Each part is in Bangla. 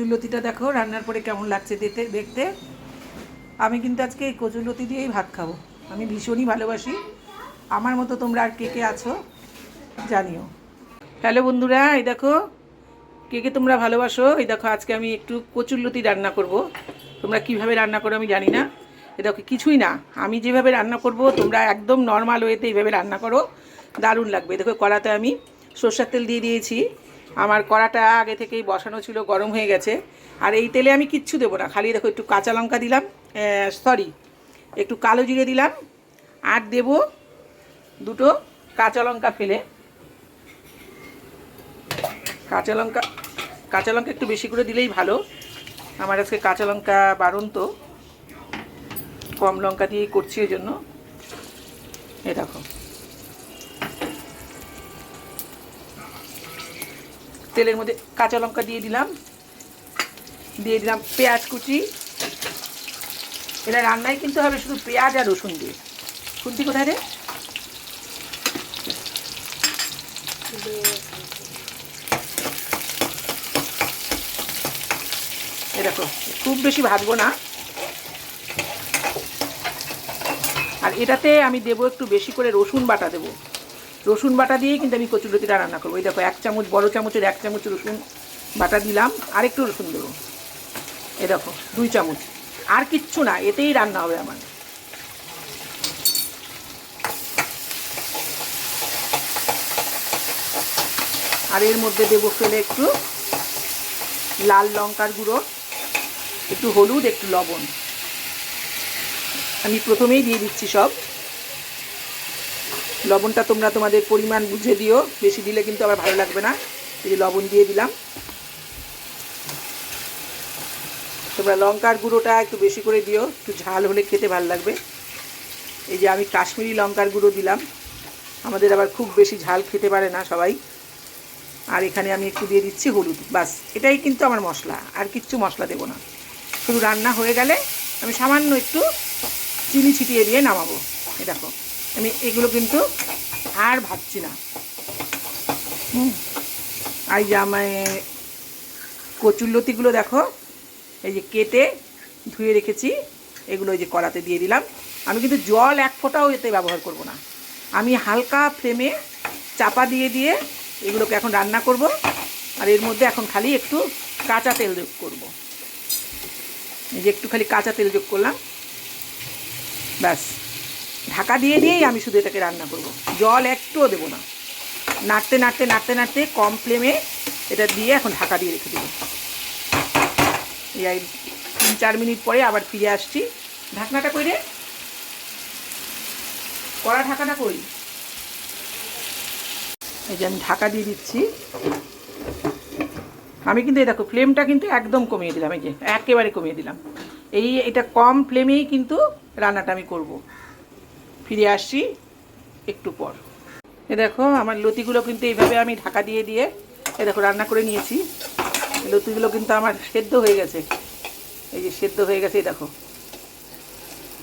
কচুরলতিটা দেখো, রান্নার পরে কেমন লাগছে দেখতে দেখতে। আমি কিন্তু আজকে এই কচুরলতি দিয়েই ভাত খাব। আমি ভীষণই ভালোবাসি। আমার মতো তোমরা আর কে কে আছো, জানিও। হ্যালো বন্ধুরা, এই দেখো, কে কে তোমরা ভালোবাসো? এই দেখো, আজকে আমি একটু কচুরলতি রান্না করব। তোমরা কীভাবে রান্না করো আমি জানি না। এ দেখো, কিছুই না। আমি যেভাবে রান্না করব, তোমরা একদম নর্মাল ওয়েতে এইভাবে রান্না করো। দারুণ লাগবে। দেখো, কড়াতে আমি সর্ষের তেল দিয়ে দিয়েছি। আমার কড়াটা আগে থেকেই বসানো ছিল, গরম হয়ে গেছে। আর এই তেলে আমি কিচ্ছু দেবো না, খালি দেখো একটু কাঁচা লঙ্কা দিলাম সরি একটু কালো জিরে দিলাম, আর দেব দুটো কাঁচা লঙ্কা ফেলে। কাঁচা লঙ্কা কাঁচা লঙ্কা একটু বেশি করে দিলেই ভালো। আমার আজকে কাঁচা লঙ্কা বারণ তো কম লঙ্কা দিয়েই করছি ওই জন্য এ দেখো। তেলের মধ্যে কাঁচা লঙ্কা দিয়ে দিলাম। দিয়ে দিলাম পেঁয়াজ কুচি। এটা রান্নায় কিন্তু হবে শুধু পেঁয়াজ আর রসুন দিয়ে। খুন্তি কোথায় রে? এ দেখো, খুব বেশি ভাজবো না। আর এটাতে আমি দেবো একটু বেশি করে রসুন বাটা দেবো। রসুন বাটা দিয়েই কিন্তু আমি কচুরলতিটা রান্না করব। এই দেখো, এক চামচ, বড় চামচের এক চামচ রসুন বাটা দিলাম আর একটু রসুন দেবো। এ দেখো, দুই চামচ। আর কিচ্ছু না, এতেই রান্না হবে আমার। আর এর মধ্যে দেবো ফেলে একটু লাল লঙ্কার গুঁড়ো, একটু হলুদ, একটু লবণ। আমি প্রথমেই দিয়ে দিচ্ছি সব। লবণটা তোমরা তোমাদের পরিমাণ বুঝে দিও। বেশি দিলে কিন্তু আবার ভালো লাগবে না। এই লবণ দিয়ে দিলাম। তোমরা লঙ্কার গুঁড়োটা একটু বেশি করে দিও। একটু ঝাল হলে খেতে ভালো লাগবে। এই যে আমি কাশ্মীরি লঙ্কার গুঁড়ো দিলাম। আমাদের আবার খুব বেশি ঝাল খেতে পারে না সবাই। আর এখানে আমি একটু দিয়ে দিচ্ছি হলুদ। বাস, এটাই কিন্তু আমার মশলা। আর কিচ্ছু মশলা দেবো না। শুধু রান্না হয়ে গেলে আমি সামান্য একটু চিনি ছিটিয়ে দিয়ে নামাবো। এ দেখো। আমি এগুলো কিন্তু আর ভাবছি না। হুম। আর যে আমায় কচুরলতিগুলো দেখো, এই যে কেটে ধুয়ে রেখেছি, এগুলো যে কড়াতে দিয়ে দিলাম। আমি কিন্তু জল এক ফোঁটাও এতে ব্যবহার করব না। আমি হালকা ফ্লেমে চাপা দিয়ে দিয়ে এগুলোকে এখন রান্না করব, আর এর মধ্যে এখন খালি একটু কাঁচা তেল যোগ করব। এই যে একটু খালি কাঁচা তেল যোগ করলাম। ব্যাস। ঢাকা দিয়ে দিয়েই আমি শুধু এটাকে রান্না করব। জল একটুও দেবো না। নাড়তে নাড়তে নাড়তে নাড়তে কম ফ্লেমে এটা দিয়ে এখন ঢাকা দিয়ে রেখে দেবো। এই তিন, চার মিনিট পরে আবার ফিরে আসছি। ঢাকনাটা কই রে? কড়া ঢাকাটা কই? এই যে আমি ঢাকা দিয়ে দিচ্ছি। আমি কিন্তু এই দেখো ফ্লেমটা কিন্তু একদম কমিয়ে দিলাম। এই যে একেবারে কমিয়ে দিলাম। এই এটা কম ফ্লেমেই কিন্তু রান্নাটা আমি করব। ফিরে আসছি একটু পর। এ দেখো, আমার লতিগুলো কিন্তু এইভাবে আমি ঢাকা দিয়ে দিয়ে এ দেখো রান্না করে নিয়েছি। লতিগুলো কিন্তু আমার সেদ্ধ হয়ে গেছে। এই যে সেদ্ধ হয়ে গেছে, এই দেখো।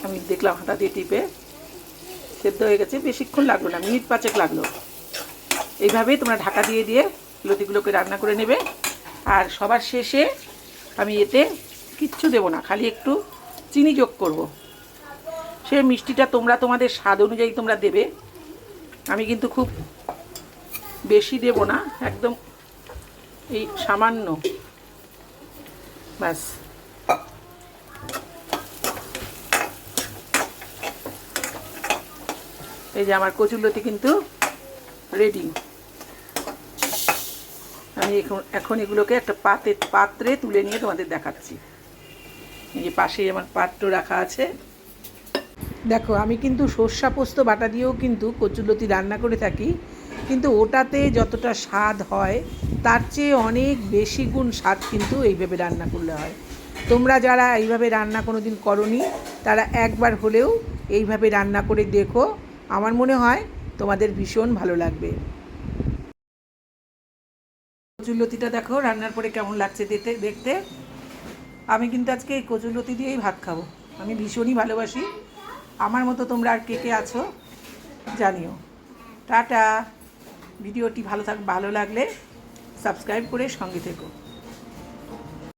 আমি দেখলাম হাঁটা দিয়ে টিপে। সেদ্ধ হয়ে গেছে, বেশিক্ষণ লাগল না, মিনিট পাঁচেক লাগল। এইভাবেই তোমরা ঢাকা দিয়ে দিয়ে লতিগুলোকে রান্না করে নেবে। আর সবার শেষে আমি এতে কিচ্ছু দেবো না, খালি একটু চিনি যোগ করব। সে মিষ্টিটা তোমরা তোমাদের স্বাদ অনুযায়ী তোমরা দেবে। আমি কিন্তু খুব বেশি দেব না, একদম এই সামান্য। ব্যাস। এই যে আমার কচুরলতি কিন্তু রেডি আমি এখন এখন এগুলোকে একটা পাতে, পাত্রে তুলে নিয়ে তোমাদের দেখাচ্ছি। এই যে পাশেই আমার পাত্র রাখা আছে। দেখো, আমি কিন্তু সর্ষা পোস্ত, বাটা দিয়েও কিন্তু কচুরলতি রান্না করে থাকি, কিন্তু ওটাতে যতটা স্বাদ হয়, তার চেয়ে অনেক বেশি গুণ স্বাদ কিন্তু এইভাবে রান্না করলে হয়। তোমরা যারা এইভাবে রান্না কোনো দিন করনি, তারা একবার হলেও এইভাবে রান্না করে দেখো। আমার মনে হয় তোমাদের ভীষণ ভালো লাগবে। কচুরলতিটা দেখো, রান্নার পরে কেমন লাগছে দেখতে দেখতে। আমি কিন্তু আজকে এই কচুরলতি দিয়েই ভাত খাব। আমি ভীষণই ভালোবাসি। আমার মতো তোমরা আর কে কে আছো, জানিও। টাটা। ভিডিওটি ভালো থাক ভালো লাগলে সাবস্ক্রাইব করে সঙ্গে থেকো।